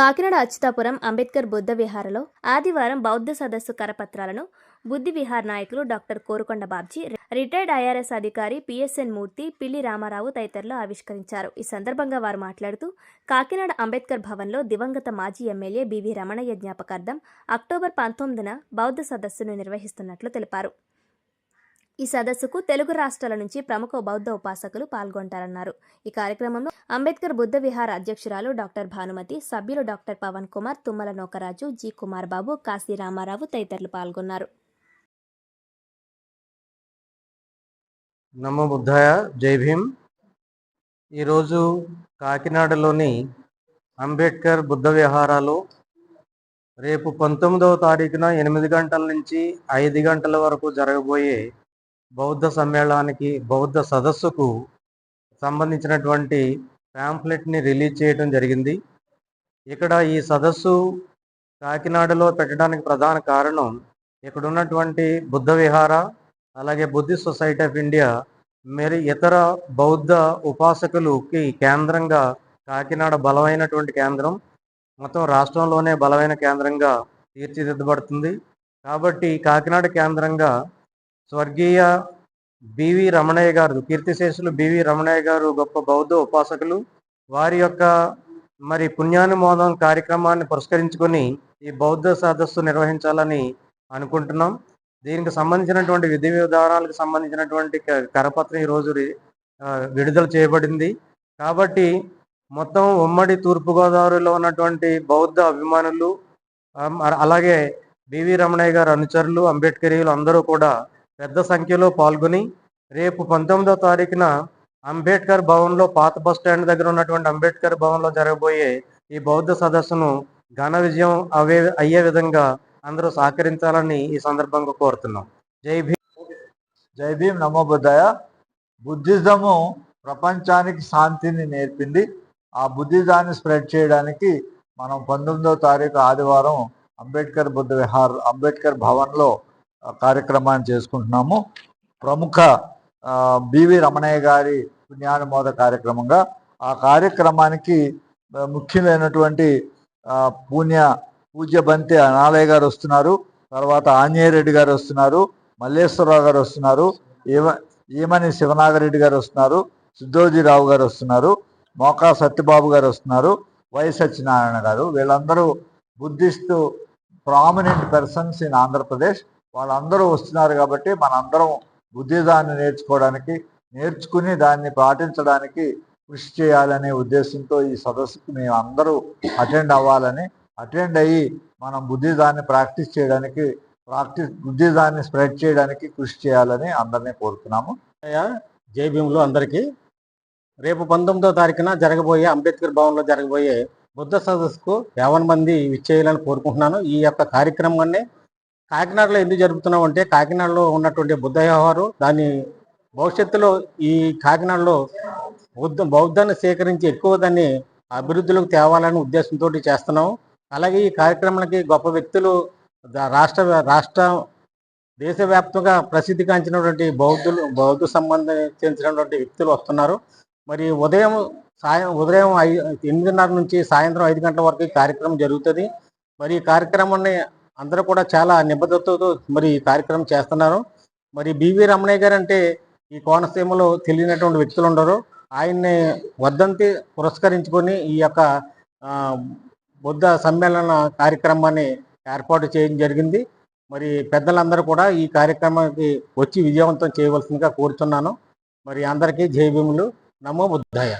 కాకినాడ అచ్యుతాపురం అంబేద్కర్ బుద్ధ విహారలో ఆదివారం బౌద్ధ సదస్సు కరపత్రాలను బుద్ధి విహార్ నాయకులు doctor Korukonda Babji retired IRS అధికారి పిఎస్ఎన్ మూర్తి పిల్లి రామారావు తదితరులు ఆవిష్కరించారు. ఈ సందర్భంగా వారు మాట్లాడుతూ కాకినాడ అంబేద్కర్ భవన్లో దివంగత మాజీ ఎమ్మెల్యే బివి రమణయ్య జ్ఞాపకార్థం అక్టోబర్ పంతొమ్మిదిన బౌద్ధ సదస్సును నిర్వహిస్తున్నట్లు తెలిపారు. ఈ సదస్సుకు తెలుగు రాష్ట్రాల నుంచి ప్రముఖ బౌద్ధ ఉపాసకులు పాల్గొంటారన్నారు. ఈ కార్యక్రమంలో అంబేద్కర్ బుద్ధ విహార అధ్యక్షురాలు డాక్టర్ భానుమతి సభ్యులు డాక్టర్ పవన్ కుమార్ తుమ్మల నోకరాజు జి కుమార్ బాబు కాశీ రామారావు తదితరులు పాల్గొన్నారు. నమో బుద్ధాయ జై భీమ్. ఈరోజు కాకినాడలోని అంబేద్కర్ బుద్ధ విహారాలు రేపు పంతొమ్మిదవ తారీఖున ఎనిమిది గంటల నుంచి ఐదు గంటల వరకు జరగబోయే బౌద్ధ సమ్మేళనానికి బౌద్ధ సదస్సుకు సంబంధించినటువంటి ప్యాంప్లెట్ని రిలీజ్ చేయడం జరిగింది. ఇక్కడ ఈ సదస్సు కాకినాడలో పెట్టడానికి ప్రధాన కారణం ఇక్కడ ఉన్నటువంటి బుద్ధ విహార అలాగే బుద్ధిస్ట్ సొసైటీ ఆఫ్ ఇండియా మరి ఇతర బౌద్ధ ఉపాసకులకి కేంద్రంగా కాకినాడ బలమైనటువంటి కేంద్రం మొత్తం రాష్ట్రంలోనే బలమైన కేంద్రంగా తీర్చిదిద్దబడుతుంది. కాబట్టి కాకినాడ కేంద్రంగా స్వర్గీయ బివి రమణయ్య గారు కీర్తిశేషులు బివి రమణయ్య గారు గొప్ప బౌద్ధ ఉపాసకులు. వారి యొక్క మరి పుణ్యానుమోదం కార్యక్రమాన్ని పురస్కరించుకొని ఈ బౌద్ధ సదస్సు నిర్వహించాలని అనుకుంటున్నాం. దీనికి సంబంధించినటువంటి విధి విధానాలకు సంబంధించినటువంటి క- కరపత్రం ఈరోజు విడుదల చేయబడింది. కాబట్టి మొత్తం ఉమ్మడి తూర్పుగోదావరిలో ఉన్నటువంటి బౌద్ధ అభిమానులు అలాగే బివి రమణయ్య గారు అనుచరులు అంబేద్కరీయులు అందరూ కూడా పెద్ద సంఖ్యలో పాల్గొని రేపు పంతొమ్మిదవ తారీఖున అంబేద్కర్ భవన్లో పాత బస్ స్టాండ్ దగ్గర ఉన్నటువంటి అంబేద్కర్ భవన్లో జరగబోయే ఈ బౌద్ధ సదస్సును ఘన విజయం అవే అయ్యే విధంగా అందరూ సహకరించాలని ఈ సందర్భంగా కోరుతున్నాం. జై భీమ్ జై భీమ్ నమో బుద్ధయ. బుద్ధిజము ప్రపంచానికి శాంతిని నేర్పింది. ఆ బుద్ధిజాన్ని స్ప్రెడ్ చేయడానికి మనం పంతొమ్మిదవ తారీఖు ఆదివారం అంబేద్కర్ బుద్ధ విహార్ అంబేద్కర్ భవన్లో కార్యక్రమాన్ని చేసుకుంటున్నాము. ప్రముఖ బివి రమణయ్య గారి పుణ్యానుమోద కార్యక్రమంగా ఆ కార్యక్రమానికి ముఖ్యమైనటువంటి ముఖ్యులైనటువంటి పుణ్య పూజ్య బంతి అనాలయ్య గారు వస్తున్నారు. తర్వాత ఆంజనేయ రెడ్డి గారు వస్తున్నారు. మల్లేశ్వరరావు గారు వస్తున్నారు. ఏమ ఈమని శివనాగరెడ్డి గారు వస్తున్నారు. సిద్ధోజీరావు గారు వస్తున్నారు. మోకా సత్యబాబు గారు వస్తున్నారు. వై సత్యనారాయణ గారు. వీళ్ళందరూ Buddhist prominent persons in Andhra Pradesh. వాళ్ళందరూ వస్తున్నారు కాబట్టి మనందరం బుద్ధిజాన్ని నేర్చుకోవడానికి నేర్చుకుని దాన్ని పాటించడానికి కృషి చేయాలనే ఉద్దేశంతో ఈ సదస్సుకు మేము అందరూ అటెండ్ అవ్వాలని అటెండ్ అయ్యి మనం బుద్ధిజాన్ని ప్రాక్టీస్ చేయడానికి ప్రాక్టీస్ బుద్ధిజాన్ని స్ప్రెడ్ చేయడానికి కృషి చేయాలని అందరినీ కోరుతున్నాము. జై భీములు అందరికీ. రేపు పంతొమ్మిదో తారీఖున జరగబోయే అంబేద్కర్ భవన్లో జరగబోయే బుద్ధ సదస్సుకు యావన్ మంది విచ్చేయాలని కోరుకుంటున్నాను. ఈ యొక్క కార్యక్రమాన్ని కాకినాడలో ఎందుకు జరుపుతున్నాం అంటే కాకినాడలో ఉన్నటువంటి బుద్ధ వ్యవహారం దాని భవిష్యత్తులో ఈ కాకినాడలో బౌద్ధ బౌద్ధాన్ని సేకరించి ఎక్కువ దాన్ని అభివృద్ధిలోకి తేవాలనే ఉద్దేశంతో చేస్తున్నాం అలాగే ఈ కార్యక్రమానికి గొప్ప వ్యక్తులు రాష్ట్ర రాష్ట్ర దేశవ్యాప్తంగా ప్రసిద్ధిగాంచినటువంటి బౌద్ధులు బౌద్ధ సంబంధించినటువంటి వ్యక్తులు వస్తున్నారు. మరి ఉదయం సాయం ఉదయం ఐ ఎనిమిదిన్నర నుంచి సాయంత్రం ఐదు గంటల వరకు ఈ కార్యక్రమం జరుగుతుంది. మరి ఈ కార్యక్రమాన్ని అందరూ కూడా చాలా నిబద్ధతతో మరి ఈ కార్యక్రమం చేస్తున్నారు. మరి బివి రమణయ్య గారు అంటే ఈ కోనసీమలో తెలియనటువంటి వ్యక్తులు ఉండరు. ఆయన్ని వద్దంతి పురస్కరించుకొని ఈ యొక్క బుద్ధ సమ్మేళన కార్యక్రమాన్ని ఏర్పాటు చేయడం జరిగింది. మరి పెద్దలందరూ కూడా ఈ కార్యక్రమానికి వచ్చి విజయవంతం చేయవలసిందిగా కోరుతున్నాను. మరి అందరికీ జయభీములు నమో బుద్ధాయ.